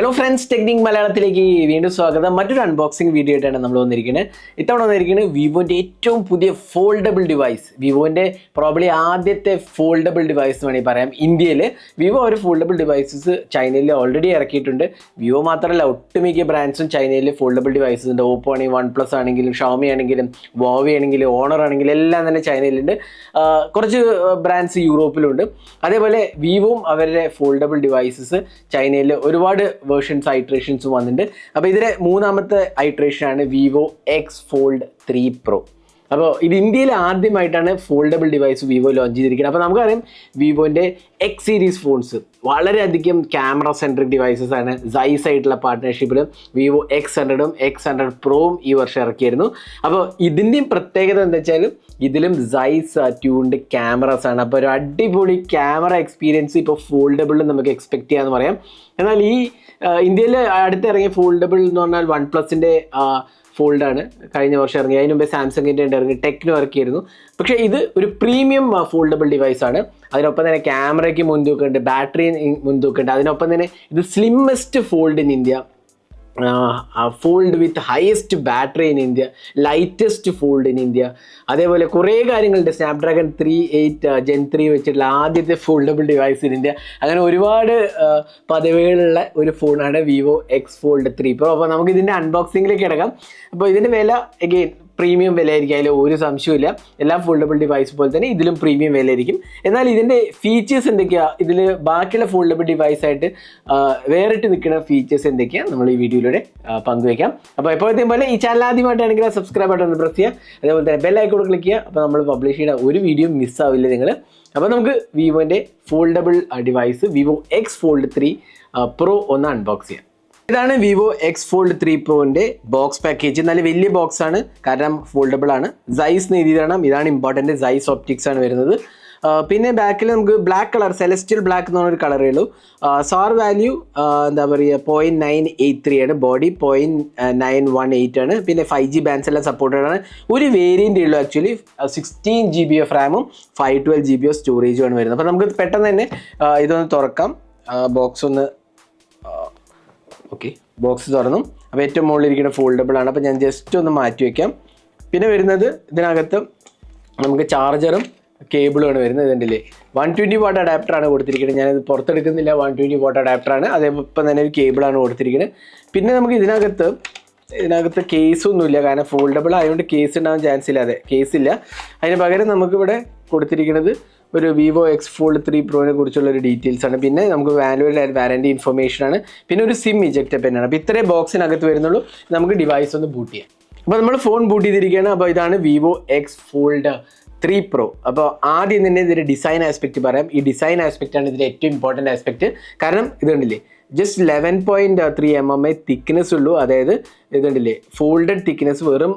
Hello friends technique മലയാളത്തിലേക്ക് വീണ്ടും സ്വാഗതം. മറ്റൊരു അൺബോക്സിംഗ് വീഡിയോ ആയിട്ടാണ് നമ്മൾ വന്നിരിക്കുന്നത്. ഇത്തവണ വന്നിരിക്കുന്നത് വിവോന്റെ ഏറ്റവും പുതിയ ഫോൾഡബിൾ ഡിവൈസ് വിവോന്റെ പ്രോബ്ലി ആദ്യത്തെ ഫോൾഡബിൾ ഡിവൈസ് എന്ന് വേണമെങ്കിൽ പറയാം. ഇന്ത്യയിൽ വിവോ ഒരു ഫോൾഡബിൾ ഡിവൈസസ് ചൈനയിൽ ഓൾറെഡി ഇറക്കിയിട്ടുണ്ട്. വിവോ മാത്രമല്ല ഒട്ടുമിക്ക ബ്രാൻഡ്സും ചൈനയിൽ ഫോൾഡബിൾ ഡിവൈസസ് ഉണ്ട്. ഓപ്പോ ആണെങ്കിൽ വൺ പ്ലസ് ആണെങ്കിലും ഷോമി ആണെങ്കിലും വോവി ആണെങ്കിലും ഓണർ ആണെങ്കിലും എല്ലാം തന്നെ ചൈനയിലുണ്ട് കുറച്ച് ബ്രാൻഡ്സ് യൂറോപ്പിലുണ്ട് അതേപോലെ വിവോവും അവരുടെ ഫോൾഡബിൾ ഡിവൈസസ് ചൈനയിൽ ഒരുപാട് വേർഷൻസ് ഐട്രേഷൻസും വന്നിട്ടുണ്ട്. അപ്പോൾ ഇതിലെ മൂന്നാമത്തെ ഐട്രേഷൻ ആണ് Vivo X Fold three Pro അപ്പോൾ ഇത് ഇന്ത്യയിൽ ആദ്യമായിട്ടാണ് ഫോൾഡബിൾ ഡിവൈസ് വിവോ ലോഞ്ച് ചെയ്തിരിക്കുന്നത്. അപ്പോൾ നമുക്കറിയാം വിവോന്റെ എക്സ് സീരീസ് ഫോൺസ് വളരെയധികം ക്യാമറ സെൻട്രിക് ഡിവൈസസ് ആണ് സൈസ് ആയിട്ടുള്ള പാർട്ട്ണർഷിപ്പിൽ വിവോ എക്സ് ഹൺഡ്രഡും എക്സ് ഹൺഡ്രഡ് പ്രോവും ഈ വർഷം ഇറക്കിയിരുന്നു. അപ്പോൾ ഇതിന്റെയും പ്രത്യേകത എന്താ വെച്ചാൽ ഇതിലും സൈസ് ട്യൂൺഡ് ക്യാമറാസ് ആണ്. അപ്പോൾ ഒരു അടിപൊളി ക്യാമറ എക്സ്പീരിയൻസ് ഇപ്പോൾ ഫോൾഡബിളിൽ നമുക്ക് എക്സ്പെക്ട് ചെയ്യാമെന്ന് പറയാം. എന്നാൽ ഈ ഇന്ത്യയിൽ അടുത്തിറങ്ങിയ ഫോൾഡബിൾ എന്ന് പറഞ്ഞാൽ വൺ പ്ലസിന്റെ ഫോൾഡാണ് കഴിഞ്ഞ വർഷം ഇറങ്ങി. അതിന് മുമ്പേ സാംസങ്ങിന്റെ ഉണ്ട് ഇറങ്ങി. ടെക്നോ ഇറക്കിയിരുന്നു. പക്ഷേ ഇത് ഒരു പ്രീമിയം ഫോൾഡബിൾ ഡിവൈസ് ആണ്. അതിനൊപ്പം തന്നെ ക്യാമറയ്ക്ക് മുൻതൂക്കമുണ്ട് ബാറ്ററി മുൻതൂക്കമുണ്ട് അതിനൊപ്പം തന്നെ ഇത് slimmest fold in India fold with highest battery in India lightest fold in India അതേപോലെ കുറേ കാര്യങ്ങളുണ്ട്. Snapdragon three eight gen three വെച്ചിട്ടുള്ള ആദ്യത്തെ ഫോൾഡബിൾ ഡിവൈസ് ഇൻ ഇന്ത്യ അങ്ങനെ ഒരുപാട് പദവികളുള്ള ഒരു ഫോണാണ് Vivo X Fold three Pro അപ്പോൾ നമുക്ക് ഇതിന്റെ അൺബോക്സിങ്ങിലേക്ക് കിടക്കാം. അപ്പോൾ ഇതിന്റെ വില എഗെയിൻ പ്രീമിയം വിലയായിരിക്കും അതിൽ ഒരു സംശയമില്ല എല്ലാ ഫോൾഡബിൾ ഡിവൈസ് പോലെ തന്നെ ഇതിലും പ്രീമിയം വിലയായിരിക്കും എന്നാൽ ഇതിന്റെ ഫീച്ചേഴ്സ് എന്തൊക്കെയാണ് ഇതിൽ ബാക്കിയുള്ള ഫോൾഡബിൾ ഡിവൈസ് ആയിട്ട് വേറിട്ട് നിൽക്കുന്ന ഫീച്ചേഴ്സ് എന്തൊക്കെയാണ് നമ്മൾ ഈ വീഡിയോയിലൂടെ പങ്കുവയ്ക്കാം. അപ്പോൾ എപ്പോഴത്തെയും പോലെ ഈ ചാനൽ ആദ്യമായിട്ടാണെങ്കിൽ സബ്സ്ക്രൈബ് ബട്ടൺ ഒന്ന് പ്രസ് ചെയ്യുക. അതേപോലെ തന്നെ ബെൽ ക്ലിക്ക് ചെയ്യുക. അപ്പോൾ നമ്മൾ പബ്ലിഷ് ചെയ്യുന്ന ഒരു വീഡിയോ മിസ്സാവില്ല നിങ്ങൾ അപ്പോൾ നമുക്ക് വിവോന്റെ foldable device Vivo X Fold three Pro ഒന്ന് അൺബോക്സ് ചെയ്യാം. ഇതാണ് വിവോ എക്സ് ഫോൾഡ് ത്രീ പ്രോന്റെ ബോക്സ് പാക്കേജ് നല്ല വലിയ ബോക്സ് ആണ്. കാരണം ഫോൾഡബിൾ ആണ്. സൈസ് നീതിതരണം ഇതാണ് ഇമ്പോർട്ടന്റ് സൈസ് ഓപ്റ്റിക്സ് ആണ് വരുന്നത്. പിന്നെ ബാക്കിൽ നമുക്ക് ബ്ലാക്ക് കളർ സെലസ്റ്റിയൽ ബ്ലാക്ക് എന്ന് പറഞ്ഞൊരു കളറേ ഉള്ളൂ. സാർ വാല്യൂ എന്താ പറയുക പോയിന്റ് നയൻ എയ്റ്റ് ത്രീ ആണ്. Body point nine one eight ആണ്. പിന്നെ ഫൈവ് ജി ബാൻസ് എല്ലാം സപ്പോർട്ടഡ് ആണ് ഒരു വേരിയന്റ് ഉള്ളൂ actually sixteen G B of റാമും five twelve G B of സ്റ്റോറേജും ആണ് വരുന്നത്. അപ്പോൾ നമുക്ക് പെട്ടെന്ന് തന്നെ ഇതൊന്ന് തുറക്കാം. ബോക്സ് ഒന്ന് ഓക്കെ ബോക്സ് തുറന്നു. അപ്പോൾ ഏറ്റവും മുകളിൽ ഇരിക്കുന്ന ഫോൾഡബിൾ ആണ്. അപ്പോൾ ഞാൻ ജസ്റ്റ് ഒന്ന് മാറ്റി വയ്ക്കാം പിന്നെ വരുന്നത് ഇതിനകത്ത് നമുക്ക് ചാർജറും കേബിളുമാണ് വരുന്നത് ഇതിന്റെ വൺ ട്വന്റി വാട്ട് അഡാപ്റ്റർ ആണ് കൊടുത്തിരിക്കുന്നത്. ഞാനത് പുറത്തെടുക്കുന്നില്ല. വൺ ട്വന്റി വാട്ട് അഡാപ്റ്റർ ആണ്. അതേപോലെ തന്നെ ഒരു കേബിളാണ് കൊടുത്തിരിക്കുന്നത്. പിന്നെ നമുക്ക് ഇതിനകത്ത് ഇതിനകത്ത് കേസൊന്നുമില്ല കാരണം ഫോൾഡബിൾ ആയതുകൊണ്ട് കേസ് ഉണ്ടാകാൻ ചാൻസ് ഇല്ല. അതെ കേസ് ഇല്ല. അതിന് പകരം നമുക്കിവിടെ കൊടുത്തിരിക്കുന്നത് ഒരു വിവോ എക്സ് ഫോൾഡ് ത്രീ പ്രോനെ കുറിച്ചുള്ള ഒരു ഡീറ്റെയിൽസ് ആണ്. പിന്നെ നമുക്ക് വാലുവിന്റെ വാറന്റി ഇൻഫർമേഷൻ ആണ്. പിന്നെ ഒരു സിം ഇജക്റ്റ് പെന്നാണ് അപ്പോൾ ഇത്രയും ബോക്സിനകത്ത് വരുന്നുള്ളൂ. നമുക്ക് ഡിവൈസ് ഒന്ന് ബൂട്ട് ചെയ്യാം. അപ്പോൾ നമ്മൾ ഫോൺ ബൂട്ട് ചെയ്തിരിക്കുകയാണ്. അപ്പോൾ ഇതാണ് Vivo X Fold three Pro അപ്പോൾ ആദ്യം തന്നെ ഇതിന്റെ ഡിസൈൻ ആസ്പെക്റ്റ് പറയാം. ഈ ഡിസൈൻ ആസ്പെക്റ്റ് ആണ് ഇതിന്റെ ഏറ്റവും ഇമ്പോർട്ടന്റ് ആസ്പെക്റ്റ് കാരണം ഇത് കണ്ടില്ലേ? Just eleven point three M M I thickness ഉള്ളൂ. അതായത് ഇതുണ്ടല്ലേ? ഫോൾഡഡ് തിക്നെസ് വെറും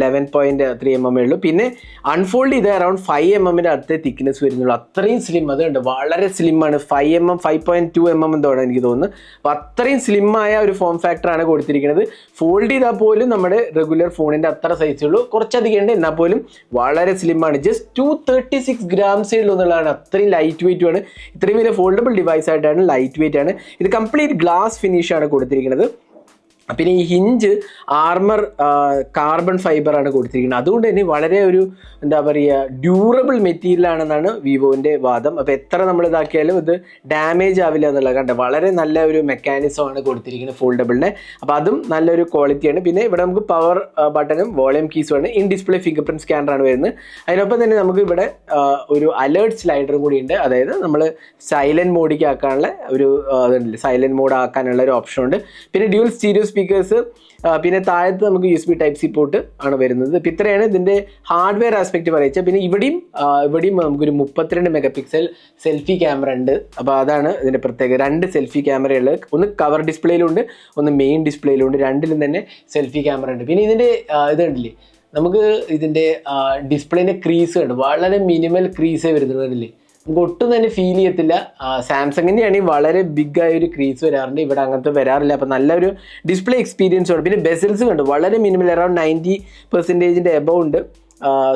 eleven point three M M ഉള്ളൂ. പിന്നെ അൺഫോൾഡ് ചെയ്ത് അറൗണ്ട് ഫൈവ് എം എമ്മിന്റെ അടുത്ത തിക്നെസ് വരുന്നുള്ളൂ. അത്രയും സ്ലിം അതുണ്ട് വളരെ സ്ലിം ആണ്. Five M M five point two M M എന്തോടെ എനിക്ക് തോന്നുന്നു. അപ്പോൾ അത്രയും ആയ ഒരു ഫോം ഫാക്ടർ ആണ് കൊടുത്തിരിക്കുന്നത്. ഫോൾഡ് ചെയ്താൽ പോലും നമ്മുടെ റെഗുലർ ഫോണിന്റെ അത്ര സൈസേ ഉള്ളൂ. കുറച്ചധികം ഉണ്ട് എന്നാൽ പോലും വളരെ സ്ലിം ആണ്. ജസ്റ്റ് ടു തേർട്ടി സിക്സ് ഗ്രാംസേ ഉള്ളൂ എന്നുള്ളതാണ്. അത്രയും ലൈറ്റ് വെയിറ്റും ആണ്. ഇത്രയും വലിയ ഫോൾഡബിൾ ഡിവൈസ് ആയിട്ടാണ് ലൈറ്റ് വെയിറ്റ് ആണ്. ഇത് കംപ്ലീറ്റ് ഗ്ലാസ് ഫിനിഷ് ആണ് കൊടുത്തിരിക്കുന്നത്. പിന്നെ ഈ ഹിഞ്ച് ആർമർ കാർബൺ ഫൈബർ ആണ് കൊടുത്തിരിക്കുന്നത്. അതുകൊണ്ട് തന്നെ വളരെ ഒരു എന്താ പറയുക ഡ്യൂറബിൾ മെറ്റീരിയൽ ആണെന്നാണ് വിവോന്റെ വാദം. അപ്പോൾ എത്ര നമ്മൾ ഇതാക്കിയാലും ഇത് ഡാമേജ് ആവില്ല എന്നുള്ളത് കണ്ടത് വളരെ നല്ല ഒരു മെക്കാനിസം ആണ് കൊടുത്തിരിക്കുന്നത് ഫോൾഡബിളിനെ അപ്പോൾ അതും നല്ലൊരു ക്വാളിറ്റിയാണ് പിന്നെ ഇവിടെ നമുക്ക് പവർ ബട്ടണും വോളിയം കീസും ആണ്. ഇൻ ഡിസ്പ്ലേ ഫിംഗർ പ്രിന്റ് സ്കാനറാണ് വരുന്നത്. അതിനൊപ്പം തന്നെ നമുക്ക് ഇവിടെ ഒരു അലേർട്ട് സ്ലൈഡറും കൂടി ഉണ്ട്. അതായത് നമ്മൾ സൈലന്റ് മോഡിലേക്ക് ആക്കാനുള്ള ഒരു സൈലന്റ് മോഡ് ആക്കാനുള്ള ഒരു ഓപ്ഷൻ ഉണ്ട്. പിന്നെ ഡ്യൂൽ സ്റ്റീരിയോ സ്പീക്കേഴ്സ് പിന്നെ താഴത്ത് നമുക്ക് U S B type C port ആണ് വരുന്നത്. ഇപ്പം ഇത്രയാണ് ഇതിന്റെ ഹാർഡ്വെയർ ആസ്പെക്ട് പറയുക പിന്നെ ഇവിടെയും ഇവിടെയും നമുക്കൊരു മുപ്പത്തിരണ്ട് മെഗാ പിക്സൽ സെൽഫി ക്യാമറ ഉണ്ട്. അപ്പോൾ അതാണ് ഇതിന്റെ പ്രത്യേകത. രണ്ട് സെൽഫി ക്യാമറകൾ ഒന്ന് കവർ ഡിസ്പ്ലേയിലുണ്ട് ഒന്ന് മെയിൻ ഡിസ്പ്ലേയിലുണ്ട് രണ്ടിലും തന്നെ സെൽഫി ക്യാമറ ഉണ്ട്. പിന്നെ ഇതിന്റെ ഇത് ഇതുണ്ടല്ലേ നമുക്ക് ഇതിന്റെ ഡിസ്പ്ലേന്റെ ക്രീസ് ഉണ്ട് വളരെ മിനിമൽ ക്രീസേ വരുന്നുണ്ടല്ലേ നമുക്ക് ഒട്ടും തന്നെ ഫീൽ ചെയ്യത്തില്ല. സാംസങ്ങിന്റെ ആണെങ്കിൽ വളരെ ബിഗ് ആയ ഒരു ക്രീസ് വരാറുണ്ട്. ഇവിടെ അങ്ങനത്തെ വരാറില്ല. അപ്പോൾ നല്ലൊരു ഡിസ്പ്ലേ എക്സ്പീരിയൻസ് ഉണ്ട് പിന്നെ ബെസൽസ് കണ്ടു. വളരെ മിനിമം അറൗണ്ട് നയന്റി പെർസെന്റേജിന്റെ എബവ് ഉണ്ട്.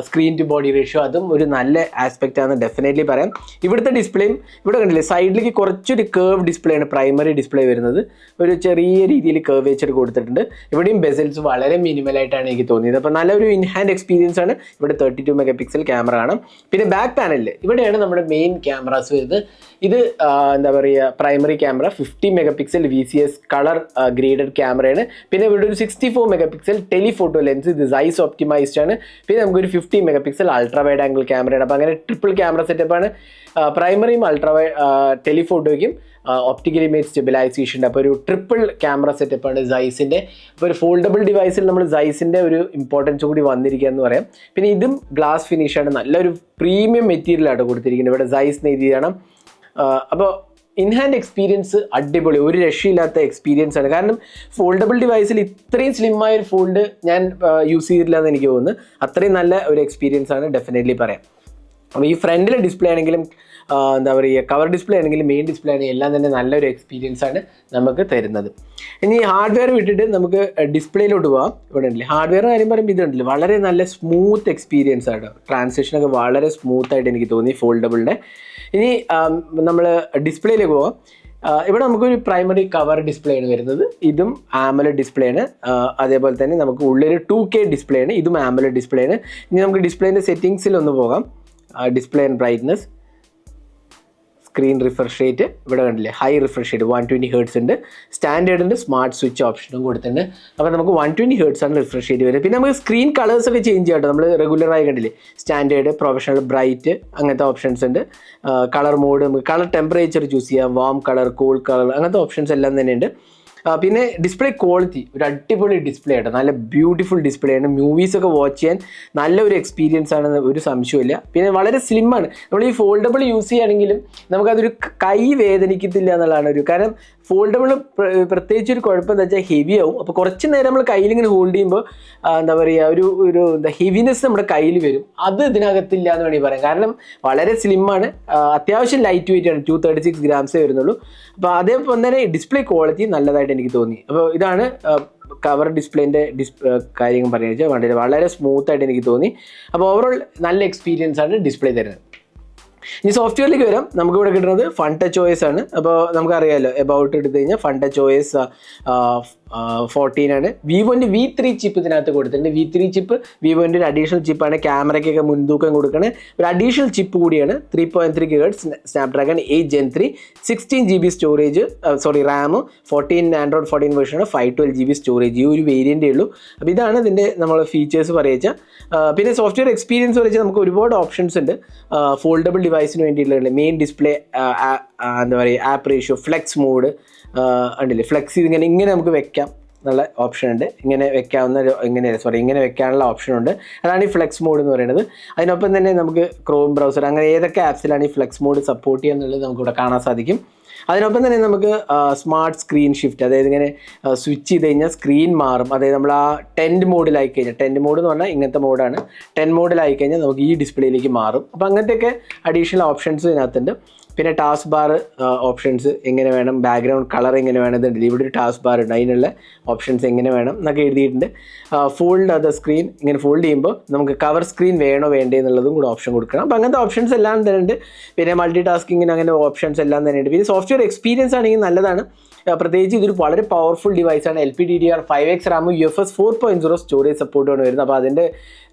സ്ക്രീൻ ടു ബോഡി റേഷ്യോ അതും ഒരു നല്ല ആസ്പെക്റ്റ് ആണ് ഡെഫിനറ്റ്ലി പറയാം. ഇവിടുത്തെ ഡിസ്പ്ലേയും ഇവിടെ കണ്ടില്ലേ സൈഡിലേക്ക് കുറച്ചൊരു കേർവ് ഡിസ്പ്ലേ ആണ് പ്രൈമറി ഡിസ്പ്ലേ വരുന്നത്. ഒരു ചെറിയ രീതിയിൽ കേർവേച്ചർ കൊടുത്തിട്ടുണ്ട്. ഇവിടെയും ബെസൽസ് വളരെ മിനിമലായിട്ടാണ് എനിക്ക് തോന്നിയത്. അപ്പോൾ നല്ലൊരു ഇൻഹാൻഡ് എക്സ്പീരിയൻസ് ആണ് ഇവിടെ thirty two megapixel camera ആണ് പിന്നെ ബാക്ക് പാനലിൽ ഇവിടെയാണ് നമ്മുടെ മെയിൻ ക്യാമറാസ് വരുന്നത്. ഇത് എന്താ പറയുക primary camera fifty megapixel V C S colour graded ക്യാമറയാണ് പിന്നെ ഇവിടെ ഒരു sixty four megapixel telephoto lens ഇത് സൈസ് ഒപ്റ്റിമൈസ്ഡ് ആണ്. പിന്നെ നമുക്കൊരു fifty megapixel ultra wide angle ക്യാമറയാണ് അപ്പോൾ അങ്ങനെ ട്രിപ്പിൾ ക്യാമറ സെറ്റപ്പാണ് പ്രൈമറിയും അൾട്രാ വൈ ടെലിഫോട്ടോയ്ക്കും ഒപ്റ്റിക്കൽ ഇമേജ് സ്റ്റെബിലൈസേഷൻ ഉണ്ട് അപ്പോൾ ഒരു ട്രിപ്പിൾ ക്യാമറ സെറ്റപ്പാണ് സൈസിന്റെ അപ്പോൾ ഒരു ഫോൾഡബിൾ ഡിവൈസിൽ നമ്മൾ സൈസിന്റെ ഒരു ഇമ്പോർട്ടൻസ് കൂടി വന്നിരിക്കുക എന്ന് പറയാം. പിന്നെ ഇതും ഗ്ലാസ് ഫിനിഷാണ് നല്ലൊരു പ്രീമിയം മെറ്റീരിയലാണ് കൊടുത്തിരിക്കുന്നത്. ഇവിടെ സൈസ് എഴുതിയാണ് അപ്പോൾ ഇൻഹാൻഡ് എക്സ്പീരിയൻസ് അടിപൊളി. ഒരു രക്ഷയില്ലാത്ത എക്സ്പീരിയൻസ് ആണ്. കാരണം ഫോൾഡബിൾ ഡിവൈസിൽ ഇത്രയും സ്ലിമ്മായ ഒരു ഫോൾഡ് ഞാൻ യൂസ് ചെയ്തിട്ടില്ല എന്ന് എനിക്ക് തോന്നുന്നു. അത്രയും നല്ല ഒരു എക്സ്പീരിയൻസ് ആണ് ഡെഫിനറ്റ്ലി പറയാം. അപ്പോൾ ഈ ഫ്രണ്ടിലെ ഡിസ്പ്ലേ ആണെങ്കിലും എന്താ പറയുക കവർ ഡിസ്പ്ലേ ആണെങ്കിലും മെയിൻ ഡിസ്പ്ലേ ആണെങ്കിലും എല്ലാം തന്നെ നല്ലൊരു എക്സ്പീരിയൻസ് ആണ് നമുക്ക് തരുന്നത്. ഇനി ഹാർഡ്വെയർ വിട്ടിട്ട് നമുക്ക് ഡിസ്പ്ലേയിലോട്ട് പോകാം ഇവിടെ ഉണ്ടല്ലേ. ഹാർഡ്വെയർ കാര്യം പറയുമ്പോൾ ഇതുണ്ടല്ലോ വളരെ നല്ല സ്മൂത്ത് എക്സ്പീരിയൻസ് ആണ് ട്രാൻസാക്ഷനൊക്കെ വളരെ സ്മൂത്തായിട്ട് എനിക്ക് തോന്നി ഫോൾഡബിളിന്റെ ഇനി നമ്മൾ ഡിസ്പ്ലേയിലേക്ക് പോകാം ഇവിടെ നമുക്കൊരു പ്രൈമറി കവർ ഡിസ്പ്ലേ ആണ് വരുന്നത്. ഇതും ആമല ഡിസ്പ്ലേ ആണ് അതേപോലെ തന്നെ നമുക്ക് ഉള്ളിൽ ടു കെ ഡിസ്പ്ലേ ആണ് ഇതും ആമല ഡിസ്പ്ലേ ആണ് ഇനി നമുക്ക് ഡിസ്പ്ലേന്റെ സെറ്റിങ്സിൽ ഒന്ന് പോകാം display and brightness. Screen refresh rate ഇവിടെ കണ്ടില്ലേ? High refresh rate one twenty hertz ഉണ്ട്. സ്റ്റാൻഡേർഡിന്റെ സ്മാർട്ട് സ്വിച്ച് ഓപ്ഷനും കൊടുത്തിട്ടുണ്ട്. അപ്പോൾ നമുക്ക് വൺ ട്വന്റി ഹേർട്സ് ആണ് റിഫ്രഷ് റേറ്റ് വരുന്നത്. പിന്നെ നമുക്ക് സ്ക്രീൻ കളേഴ്സ് ഒക്കെ ചേഞ്ച് ചെയ്യാം നമ്മൾ റെഗുലറായി കണ്ടില്ലേ? സ്റ്റാൻഡേർഡ് പ്രൊഫഷണൽ ബ്രൈറ്റ് അങ്ങനത്തെ ഓപ്ഷൻസ് ഉണ്ട്. കളർ മോഡ് നമുക്ക് കളർ ടെമ്പറേച്ചർ ചൂസ് ചെയ്യാം. വാം കളർ കൂൾ കളർ അങ്ങനത്തെ ഓപ്ഷൻസ് എല്ലാം തന്നെ ഉണ്ട് ആ, പിന്നെ ഡിസ്പ്ലേ ക്വാളിറ്റി ഒരു അടിപൊളി ഡിസ്പ്ലേ ആണ് നല്ല ബ്യൂട്ടിഫുൾ ഡിസ്പ്ലേ ആണ്. മൂവീസ് ഒക്കെ വാച്ച് ചെയ്യാൻ നല്ലൊരു എക്സ്പീരിയൻസ് ആണെന്ന് ഒരു സംശയമില്ല പിന്നെ വളരെ സ്ലിം ആണ്. നമ്മൾ ഈ ഫോൾഡബിൾ യൂസ് ചെയ്യുകയാണെങ്കിലും നമുക്കതൊരു കൈ വേദനിക്കത്തില്ല എന്നുള്ളതാണ് ഒരു കാരണം ഫോൾഡബിൾ പ്രത്യേകിച്ച് ഒരു കുഴപ്പം എന്താ വെച്ചാൽ ഹെവി ആവും. അപ്പോൾ കുറച്ച് നേരം നമ്മൾ കയ്യിൽ ഇങ്ങനെ ഹോൾഡ് ചെയ്യുമ്പോൾ എന്താ പറയുക ഒരു ഒരു എന്താ ഹെവിനെസ് നമ്മുടെ കയ്യിൽ വരും. അത് ഇതിനകത്തില്ല എന്ന് വേണമെങ്കിൽ പറയാം. കാരണം വളരെ സ്ലിമ്മാണ് അത്യാവശ്യം ലൈറ്റ് വെയിറ്റ് ആണ്. ടു തേർട്ടി സിക്സ് ഗ്രാംസേ വരുന്നുള്ളൂ. അപ്പോൾ അതേപോലെ തന്നെ ഡിസ്പ്ലേ ക്വാളിറ്റി നല്ലതായിട്ട് എനിക്ക് തോന്നി. അപ്പോൾ ഇതാണ് കവർ ഡിസ്പ്ലേന്റെ ഡിസ് കാര്യങ്ങൾ പറയുക വെച്ചാൽ വളരെ സ്മൂത്ത് ആയിട്ട് എനിക്ക് തോന്നി. അപ്പോൾ ഓവറോൾ നല്ല എക്സ്പീരിയൻസ് ആണ് ഡിസ്പ്ലേ തരുന്നത്. ഇനി സോഫ്റ്റ്വെയറിലേക്ക് വരാം. നമുക്ക് ഇവിടെ കിട്ടുന്നത് ഫണ്ട് ചോയ്സ് ആണ്. അപ്പോൾ നമുക്കറിയാമല്ലോ എബൌട്ട് എടുത്തു കഴിഞ്ഞാൽ ഫണ്ട് ചോയ്സ് ഫോർട്ടീൻ ആണ്. വിവോന്റെ വി ത്രീ ചിപ്പ് ഇതിനകത്ത് കൊടുത്തിട്ടുണ്ട്. വി ത്രീ ചിപ്പ് വിവോന്റെ ഒരു അഡീഷണൽ ചിപ്പാണ് ക്യാമറയ്ക്കൊക്കെ മുൻതൂക്കം കൊടുക്കണ. ഒരു അഡീഷണൽ ചിപ്പ് കൂടിയാണ്. Three point three Gerd Snapdragon eight gen three sixteen G B storage sorry RAM fourteen Android fourteen വേർഷനാണ് five twelve G B storage ഈ ഒരു വേരിയന്റേ ഉള്ളൂ. അപ്പോൾ ഇതാണ് ഇതിന്റെ നമ്മൾ ഫീച്ചേഴ്സ് പറയുക പിന്നെ സോഫ്റ്റ്വെയർ എക്സ്പീരിയൻസ് പറയുക നമുക്ക് ഒരുപാട് ഓപ്ഷൻസ് ഉണ്ട്. ഫോൾഡബിൾ ഡിവൈസിന് വേണ്ടിയിട്ടുള്ള മെയിൻ ഡിസ്പ്ലേ എന്താ പറയുക ആപ്പ് റേഷ്യോ ഫ്ലെക്സ് മോഡ് ഉണ്ടല്ലേ? ഫ്ലെക്സ് ചെയ്ത് ഇങ്ങനെ ഇങ്ങനെ നമുക്ക് വെക്കാം എന്നുള്ള ഓപ്ഷൻ ഉണ്ട്. ഇങ്ങനെ വെക്കാവുന്ന ഇങ്ങനെ സോറി ഇങ്ങനെ വെക്കാനുള്ള ഓപ്ഷൻ ഉണ്ട്. അതാണ് ഈ ഫ്ലെക്സ് മോഡ് എന്ന് പറയുന്നത്. അതിനൊപ്പം തന്നെ നമുക്ക് ക്രോം ബ്രൗസർ അങ്ങനെ ഏതൊക്കെ ആപ്സിലാണ് ഈ ഫ്ലെക്സ് മോഡ് സപ്പോർട്ട് ചെയ്യുക എന്നുള്ളത് നമുക്ക് ഇവിടെ കാണാൻ സാധിക്കും. അതിനൊപ്പം തന്നെ നമുക്ക് സ്മാർട്ട് സ്ക്രീൻ ഷിഫ്റ്റ് അതായത് ഇങ്ങനെ സ്വിച്ച് ചെയ്ത് കഴിഞ്ഞാൽ സ്ക്രീൻ മാറും. അതായത് നമ്മൾ ആ ടെന്റ് മോഡിലായി കഴിഞ്ഞാൽ ടെന്റ് മോഡ് എന്ന് പറഞ്ഞാൽ ഇങ്ങനത്തെ മോഡാണ് ടെൻ മോഡിലായി കഴിഞ്ഞാൽ നമുക്ക് ഈ ഡിസ്പ്ലേയിലേക്ക് മാറും. അപ്പോൾ അങ്ങനത്തെയൊക്കെ അഡീഷണൽ ഓപ്ഷൻസ് ഇതിനകത്തുണ്ട്. പിന്നെ ടാസ്ക് ബാർ ഓപ്ഷൻസ് എങ്ങനെ വേണം ബാക്ക്ഗ്രൗണ്ട് കളർ എങ്ങനെ വേണം ഇതുണ്ട് ഇവിടെ ഒരു ടാസ്ക് ബാർ ഉണ്ട്. അതിനുള്ള ഓപ്ഷൻസ് എങ്ങനെ വേണം എന്നൊക്കെ എഴുതിയിട്ടുണ്ട്. ഫോൾഡ് അത് സ്ക്രീൻ ഇങ്ങനെ ഫോൾഡ് ചെയ്യുമ്പോൾ നമുക്ക് കവർ സ്ക്രീൻ വേണോ വേണ്ടേ എന്നുള്ളതും കൂടെ ഓപ്ഷൻ കൊടുക്കണം. അപ്പോൾ അങ്ങനത്തെ ഓപ്ഷൻസ് എല്ലാം തന്നെ ഉണ്ട് പിന്നെ മൾട്ടി ടാസ്കിങ്ങിന് അങ്ങനെ ഓപ്ഷൻസ് എല്ലാം തന്നെ ഉണ്ട് പിന്നെ സോഫ്റ്റ്വെയർ എക്സ്പീരിയൻസ് ആണെങ്കിൽ നല്ലതാണ്. പ്രത്യേകിച്ച് ഇതൊരു വളരെ powerful ഡിവൈസാണ് L P D D R five X റാമും U F S four point zero storage സപ്പോർട്ടാണ് വരുന്നത്. അപ്പോൾ അതിന്റെ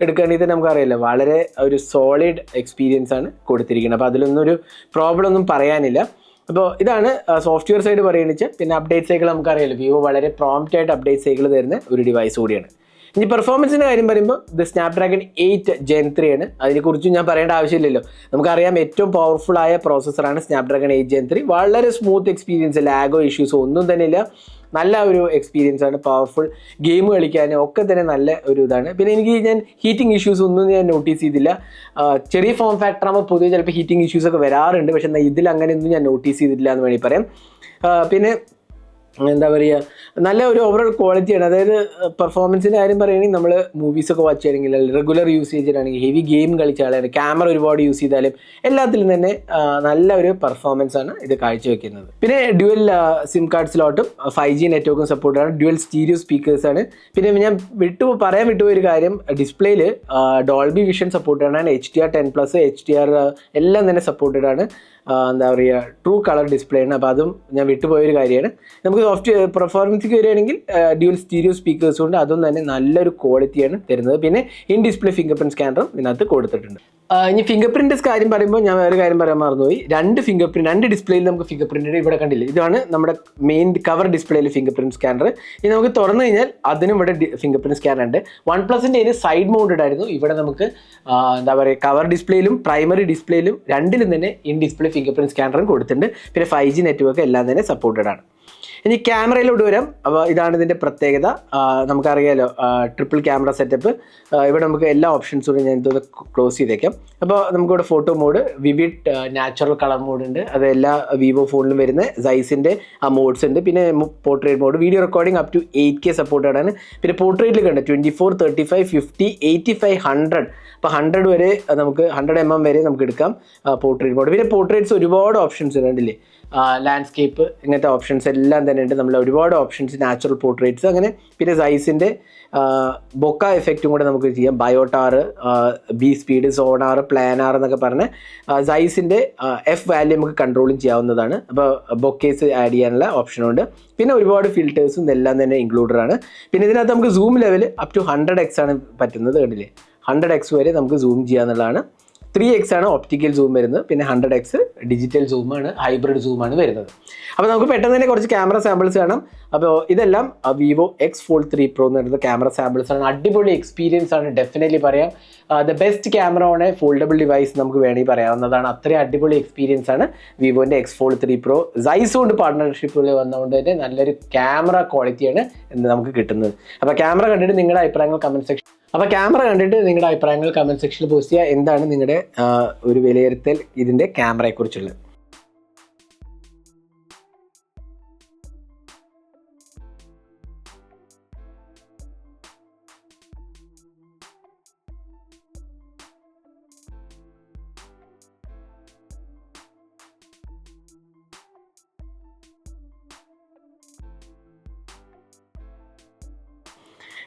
എടുക്കുകയാണെങ്കിൽ തന്നെ നമുക്കറിയില്ല വളരെ ഒരു സോളിഡ് എക്സ്പീരിയൻസ് ആണ് കൊടുത്തിരിക്കുന്നത്. അപ്പോൾ അതിലൊന്നും ഒരു പ്രോബ്ലം ഒന്നും പറയാനില്ല. അപ്പോൾ ഇതാണ് സോഫ്റ്റ്വെയർ സൈഡ് പറയുന്നത് പിന്നെ അപ്ഡേറ്റ് സൈക്കിൾ നമുക്കറിയാലോ. വിവോ വളരെ പ്രോംപ്റ്റ് ആയിട്ട് അപ്ഡേറ്റ് സൈക്കിൾ തരുന്ന ഒരു ഡിവൈസ് കൂടിയാണ്. ഇനി പെർഫോമൻസിന്റെ കാര്യം പറയുമ്പോൾ ഇത് സ്നാപ്ഡ്രാഗൺ എയ്റ്റ് ജെൻ ത്രീ ആണ്. അതിനെക്കുറിച്ച് ഞാൻ പറയേണ്ട ആവശ്യമില്ലല്ലോ. നമുക്കറിയാം ഏറ്റവും പവർഫുൾ ആയ പ്രോസസ്സറാണ് സ്നാപ്ഡ്രാഗൺ എയ്റ്റ് ജെൻ ത്രീ വളരെ സ്മൂത്ത് എക്സ്പീരിയൻസ് ലാഗോ ഇഷ്യൂസോ ഒന്നും തന്നെ ഇല്ല. നല്ല ഒരു എക്സ്പീരിയൻസ് ആണ് പവർഫുൾ ഗെയിം കളിക്കാനും ഒക്കെ തന്നെ നല്ല ഒരു ഇതാണ്. പിന്നെ എനിക്ക് ഞാൻ ഹീറ്റിംഗ് ഇഷ്യൂസ് ഒന്നും ഞാൻ നോട്ടീസ് ചെയ്തില്ല. ചെറിയ ഫോം ഫാക്ടർ ആകുമ്പോൾ പൊതുവെ ചിലപ്പോൾ ഹീറ്റിംഗ് ഇഷ്യൂസ് ഒക്കെ വരാറുണ്ട്. പക്ഷേ എന്നാൽ ഇതിൽ അങ്ങനെയൊന്നും ഞാൻ നോട്ടീസ് ചെയ്തിട്ടില്ല എന്ന് വേണമെങ്കിൽ പറയാം. പിന്നെ എന്താ പറയുക നല്ല ഒരു ഓവറോൾ ക്വാളിറ്റിയാണ് അതായത് പെർഫോമൻസിന്റെ കാര്യം പറയുകയാണെങ്കിൽ നമ്മൾ മൂവീസൊക്കെ വാച്ച് ചെയ്യണമെങ്കിൽ റെഗുലർ യൂസ് ചെയ്തിട്ടാണെങ്കിൽ ഹെവി ഗെയിം കളിച്ചാലും ക്യാമറ ഒരുപാട് യൂസ് ചെയ്താലും എല്ലാത്തിലും തന്നെ നല്ല ഒരു പെർഫോമൻസ് ആണ് ഇത് കാഴ്ചവെക്കുന്നത്. പിന്നെ ഡ്യുവൽ സിം കാർഡ് സ്ലോട്ടും ഫൈവ് ജി നെറ്റ്വർക്കും സപ്പോർട്ടാണ് ഡ്യുവൽ സ്റ്റീരിയോ സ്പീക്കേഴ്സാണ് പിന്നെ ഞാൻ വിട്ടു പറയാൻ വിട്ടുപോയ ഒരു കാര്യം ഡിസ്പ്ലേയിൽ ഡോൾബി വിഷൻ സപ്പോർട്ടാണ് H D R ten plus H D R എല്ലാം തന്നെ സപ്പോർട്ടഡ് ആണ്. എന്താ പറയുക ട്രൂ കളർ ഡിസ്പ്ലേ ആണ്. അപ്പോൾ അതും ഞാൻ വിട്ടുപോയൊരു കാര്യമാണ്. നമുക്ക് സോഫ്റ്റ്വെയർ പെർഫോമൻസിക്ക് വരികയാണെങ്കിൽ ഡ്യൂൽ സ്റ്റീരിയോ സ്പീക്കേഴ്സ് കൊണ്ട് അതും തന്നെ നല്ലൊരു ക്വാളിറ്റിയാണ് തരുന്നത്. പിന്നെ ഇൻ ഡിസ്പ്ലേ ഫിംഗർ പ്രിന്റ് സ്കാനറും ഇതിനകത്ത് കൊടുത്തിട്ടുണ്ട്. ഇനി ഫിംഗർ പ്രിന്റ് കാര്യം പറയുമ്പോൾ ഞാൻ വേറെ കാര്യം പറയാൻ മറന്നുപോയി. രണ്ട് ഫിംഗർ പ്രിന്റ് രണ്ട് ഡിസ്പ്ലേയിൽ നമുക്ക് ഫിംഗർ പ്രിന്റ് ഇവിടെ കണ്ടില്ല? ഇതാണ് നമ്മുടെ മെയിൻ കവർ ഡിസ്പ്ലേയിൽ ഫിംഗർ പ്രിന്റ് സ്കാനർ ഇനി നമുക്ക് തുറന്നു കഴിഞ്ഞാൽ അതിനും ഇവിടെ ഫിംഗർ പ്രിന്റ് സ്കാനർ ഉണ്ട്. വൺ പ്ലസിന്റെ ഇതിന് സൈഡ് മൗണ്ടഡ് ആയിരുന്നു ഇവിടെ നമുക്ക് എന്താ പറയുക കവർ ഡിസ്പ്ലേയിലും പ്രൈമറി ഡിസ്പ്ലേയിലും രണ്ടിലും തന്നെ ഇൻ ഡിസ്പ്ലേ ഫിംഗർ പ്രിന്റ് സ്കാനറും കൊടുത്തിട്ടുണ്ട്. പിന്നെ ഫൈവ് ജി നെറ്റ്വർക്ക് എല്ലാം തന്നെ സപ്പോർട്ടഡ് ആണ്. ഇനി ക്യാമറയിലോട്ട് വരാം. അപ്പോൾ ഇതാണ് ഇതിന്റെ പ്രത്യേകത. നമുക്കറിയാലോ ട്രിപ്പിൾ ക്യാമറ സെറ്റപ്പ് ഇവിടെ നമുക്ക് എല്ലാ ഓപ്ഷൻസും ഞാൻ ഇതൊന്ന് ക്ലോസ് ചെയ്തേക്കാം. അപ്പോൾ നമുക്കിവിടെ photo mode vivid natural colour mode ഉണ്ട്. അത് എല്ലാ വിവോ ഫോണിലും വരുന്ന സൈസിന്റെ ആ മോഡ്സ് ഉണ്ട്. പിന്നെ portrait mode video recording up to eight K supported ആണ്. പിന്നെ പോർട്രേറ്റിൽ കണ്ട്? Twenty four thirty five fifty eighty five hundred അപ്പോൾ ഹൺഡ്രഡ് വരെ നമുക്ക് ഹൺഡ്രഡ് എം എം വരെ നമുക്ക് എടുക്കാം. പോർട്രേറ്റ് മോഡ് പിന്നെ പോർട്രേറ്റ്സ് ഒരുപാട് ഓപ്ഷൻസ് കണ്ടില്ലേ? ലാൻഡ്സ്കേപ്പ് ഇങ്ങനത്തെ ഓപ്ഷൻസ് എല്ലാം തന്നെ ഉണ്ട് നമ്മൾ ഒരുപാട് ഓപ്ഷൻസ് നാച്ചുറൽ പോർട്രേറ്റ്സ് അങ്ങനെ പിന്നെ സൈസിന്റെ ബൊക്ക എഫക്റ്റും കൂടെ നമുക്ക് ചെയ്യാം. Biotar B speed Sonnar Planar എന്നൊക്കെ പറഞ്ഞ് സൈസിന്റെ എഫ് വാല്യൂ നമുക്ക് കൺട്രോളും ചെയ്യാവുന്നതാണ്. അപ്പോൾ ബൊക്കേസ് ആഡ് ചെയ്യാനുള്ള ഓപ്ഷനുണ്ട് പിന്നെ ഒരുപാട് ഫിൽറ്റേഴ്സും എല്ലാം തന്നെ ഇൻക്ലൂഡഡ് ആണ്. പിന്നെ ഇതിനകത്ത് നമുക്ക് zoom level up to hundred X ആണ് പറ്റുന്നത് കണ്ടില്ലേ? ഹൺഡ്രഡ് എക്സ് വരെ നമുക്ക് സൂം ചെയ്യാന്നുള്ളതാണ്. ത്രീ എക്സ് ആണ് ഒപ്റ്റിക്കൽ സൂം വരുന്നത്. പിന്നെ ഹൺഡ്രഡ് എക്സ് ഡിജിറ്റൽ സൂമാണ് ഹൈബ്രിഡ് സൂമാണ് വരുന്നത്. അപ്പോൾ നമുക്ക് പെട്ടെന്ന് തന്നെ കുറച്ച് ക്യാമറ സാമ്പിൾസ് കാണാം. അപ്പോൾ ഇതെല്ലാം Vivo X fold three pro എന്ന് പറയുന്നത് ക്യാമറ സാമ്പിൾസ് ആണ്. അടിപൊളി എക്സ്പീരിയൻസ് ആണ് ഡെഫിനറ്റ്ലി പറയാം. The best camera on a foldable device നമുക്ക് വേണമെങ്കിൽ പറയാവുന്നതാണ്. അത്രയും അടിപൊളി എക്സ്പീരിയൻസ് ആണ് വിവോന്റെ X fold three pro Zeiss കൊണ്ട് പാർട്ട്ണർഷിപ്പിൽ വന്നതുകൊണ്ട് തന്നെ നല്ലൊരു ക്യാമറ ക്വാളിറ്റിയാണ് നമുക്ക് കിട്ടുന്നത്. അപ്പോൾ ക്യാമറ കണ്ടിട്ട് നിങ്ങളുടെ അഭിപ്രായങ്ങൾ കമന്റ് സെക്ഷൻ അപ്പോൾ ക്യാമറ കണ്ടിട്ട് നിങ്ങളുടെ അഭിപ്രായങ്ങൾ കമന്റ് സെക്ഷനിൽ പോസ്റ്റ് ചെയ്യുക. എന്താണ് നിങ്ങളുടെ ഒരു വിലയിരുത്തൽ ഇതിന്റെ ക്യാമറയെക്കുറിച്ചുള്ളത്?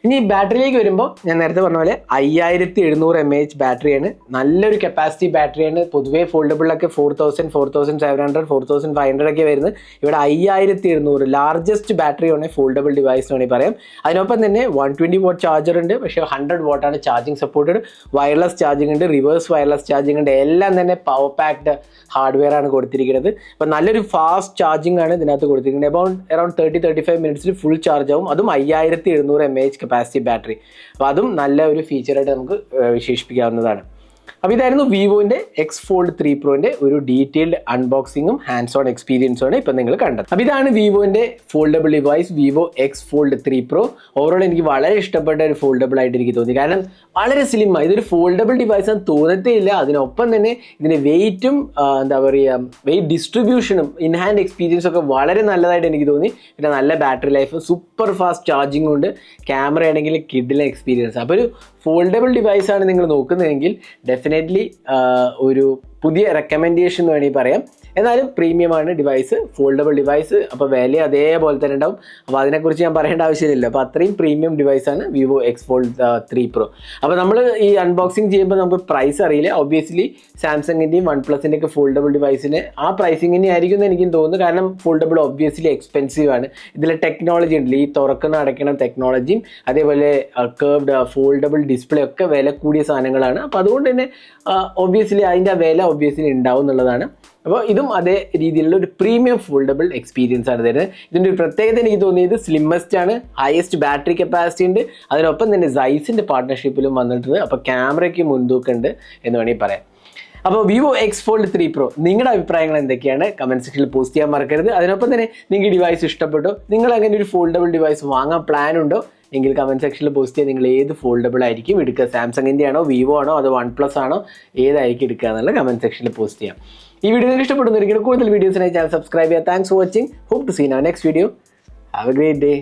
ഇനി ബാറ്ററിയിലേക്ക് വരുമ്പോൾ ഞാൻ നേരത്തെ പറഞ്ഞ പോലെ അയ്യായിരത്തി എഴുന്നൂറ് എം എച്ച് ബാറ്ററിയാണ്. നല്ലൊരു കപ്പാസിറ്റി ബാറ്ററിയാണ്. പൊതുവേ ഫോൾഡബിളൊക്കെ four thousand four thousand seven hundred four thousand five hundred ഒക്കെ വരുന്നത്. ഇവിടെ അയ്യായിരത്തി എഴുന്നൂറ് ലാർജസ്റ്റ് ബാറ്ററി ആണ് ഫോൾഡബിൾ ഡിവൈസ് എന്ന് വേണമെങ്കിൽ പറയാം. അതിനൊപ്പം തന്നെ വൺ ട്വന്റി വാട്ട് ചാർജർ ഉണ്ട്. പക്ഷേ ഹൺഡ്രഡ് വാട്ടാണ് ചാർജിങ് സപ്പോർട്ടഡ് വയർലെസ് ചാർജിങ് ഉണ്ട് റിവേഴ്സ് വയർലെസ് ചാർജിങ് ഉണ്ട്. എല്ലാം തന്നെ പവർ പാക്ഡ് ഹാർഡ്വെയർ ആണ് കൊടുത്തിരിക്കുന്നത്. അപ്പോൾ നല്ലൊരു ഫാസ്റ്റ് ചാർജിങ് ആണ് ഇതിനകത്ത് കൊടുത്തിരിക്കുന്നത്. About around thirty thirty five മിനിറ്റ്സിൽ full charge ആവും. അതും അയ്യായിരത്തി എഴുന്നൂറ് എം എച്ച് കപ്പാസിറ്റി ബാറ്ററി അപ്പോൾ അതും നല്ല ഒരു ഫീച്ചറായിട്ട് നമുക്ക് വിശേഷിപ്പിക്കാവുന്നതാണ്. അപ്പോൾ ഇതായിരുന്നു വിവോന്റെ എക്സ് ഫോൾഡ് ത്രീ പ്രോന്റെ ഒരു ഡീറ്റെയിൽഡ് അൺബോക്സിങ്ങും ഹാൻഡ്സ് ഓൺ എക്സ്പീരിയൻസും ആണ് ഇപ്പം നിങ്ങൾ കണ്ടത്. അപ്പോൾ ഇതാണ് വിവോന്റെ foldable device Vivo X fold three pro overall എനിക്ക് വളരെ ഇഷ്ടപ്പെട്ട ഒരു ഫോൾഡബിൾ ആയിട്ട് എനിക്ക് തോന്നി. കാരണം വളരെ സ്ലിം ഇതൊരു ഫോൾഡബിൾ ഡിവൈസ് ആണ് തോന്നത്തേ ഇല്ല അതിനൊപ്പം തന്നെ ഇതിന്റെ വെയിറ്റും എന്താ പറയുക വെയിറ്റ് ഡിസ്ട്രിബ്യൂഷനും ഇൻ ഹാൻഡ് എക്സ്പീരിയൻസ് ഒക്കെ വളരെ നല്ലതായിട്ട് എനിക്ക് തോന്നി. പിന്നെ നല്ല ബാറ്ററി ലൈഫ് സൂപ്പർ ഫാസ്റ്റ് ചാർജിങ്ങും ഉണ്ട്. ക്യാമറ ആണെങ്കിൽ കിഡിലെ എക്സ്പീരിയൻസ് അപ്പോൾ ഒരു ഫോൾഡബിൾ ഡിവൈസ് ആണ് നിങ്ങൾ നോക്കുന്നതെങ്കിൽ ഡെഫിനറ്റ്ലി ഒരു പുതിയ റെക്കമെൻഡേഷൻ എന്ന് വേണമെങ്കിൽ പറയാം. എന്നാലും പ്രീമിയമാണ് ഡിവൈസ് ഫോൾഡബിൾ ഡിവൈസ് അപ്പോൾ വില അതേപോലെ തന്നെ ഉണ്ടാവും. അപ്പോൾ അതിനെക്കുറിച്ച് ഞാൻ പറയേണ്ട ആവശ്യമില്ല അപ്പോൾ അത്രയും premium ഡിവൈസാണ് Vivo X fold three pro അപ്പോൾ നമ്മൾ ഈ അൺബോക്സിങ് ചെയ്യുമ്പോൾ നമുക്ക് പ്രൈസ് അറിയില്ല. ഒബ്വിയസ്ലി സാംസങ്ങിന്റെയും വൺ പ്ലസിന്റെ ഒക്കെ ഫോൾഡബിൾ ഡിവൈസിന് ആ പ്രൈസിങ്ങിനെ ആയിരിക്കും എന്ന് എനിക്കും തോന്നുന്നു. കാരണം ഫോൾഡബിൾ ഒബ്വിയസ്ലി എക്സ്പെൻസീവ് ആണ്. ഇതിലെ ടെക്നോളജി ഉണ്ട് ഈ തുറക്കുന്ന അടയ്ക്കണ ടെക്നോളജിയും അതേപോലെ കേർവ്ഡ് ഫോൾഡബിൾ ഡിസ്പ്ലേ ഒക്കെ വില കൂടിയ സാധനങ്ങളാണ്. അപ്പോൾ അതുകൊണ്ട് തന്നെ ഒബ്വിയസ്ലി അതിന്റെ വില ഒബ്വിയസ്ലി ഉണ്ടാവും എന്നുള്ളതാണ്. അപ്പോൾ ഇതും അതേ രീതിയിലുള്ള ഒരു പ്രീമിയം ഫോൾഡബിൾ എക്സ്പീരിയൻസ് ആണ് തരുന്നത്. ഇതിന്റെ ഒരു പ്രത്യേകത എനിക്ക് തോന്നിയത് സ്ലിമ്മസ്റ്റ് ആണ് ഹയസ്റ്റ് ബാറ്ററി കപ്പാസിറ്റി ഉണ്ട്. അതിനൊപ്പം തന്നെ സൈസിന്റെ പാർട്ട്ണർഷിപ്പിലും വന്നിട്ടുണ്ട്. അപ്പോൾ ക്യാമറയ്ക്ക് മുൻതൂക്കുണ്ട് എന്ന് വേണമെങ്കിൽ പറയാം. അപ്പോൾ Vivo X fold three pro നിങ്ങളുടെ അഭിപ്രായങ്ങൾ എന്തൊക്കെയാണ്? കമന്റ് സെക്ഷനിൽ പോസ്റ്റ് ചെയ്യാൻ മറക്കരുത്. അതിനൊപ്പം തന്നെ നിങ്ങൾക്ക് ഡിവൈസ് ഇഷ്ടപ്പെട്ടോ നിങ്ങൾ അങ്ങനെ ഒരു ഫോൾഡബിൾ ഡിവൈസ് വാങ്ങാൻ പ്ലാൻ ഉണ്ടോ? എങ്കിൽ കമന്റ് സെക്ഷനിൽ പോസ്റ്റ് ചെയ്യാൻ നിങ്ങൾ ഏത് ഫോൾഡബിൾ ആയിരിക്കും എടുക്കുക? സാംസങ്ങിന്റെ ആണോ വിവോ ആണോ അതോ വൺ പ്ലസ് ആണോ? ഏതായിരിക്കും എടുക്കുക എന്നുള്ള കമന്റ് സെക്ഷനിൽ പോസ്റ്റ് ചെയ്യാം. ഈ വീഡിയോ നിങ്ങൾക്ക് ഇഷ്ടപ്പെടുന്നതായിരിക്കും കൂടുതൽ വീഡിയോസിനായി ചാനൽ സബ്സ്ക്രൈബ് ചെയ്യുക. Thanks for watching hope to see in ആ next video have a great day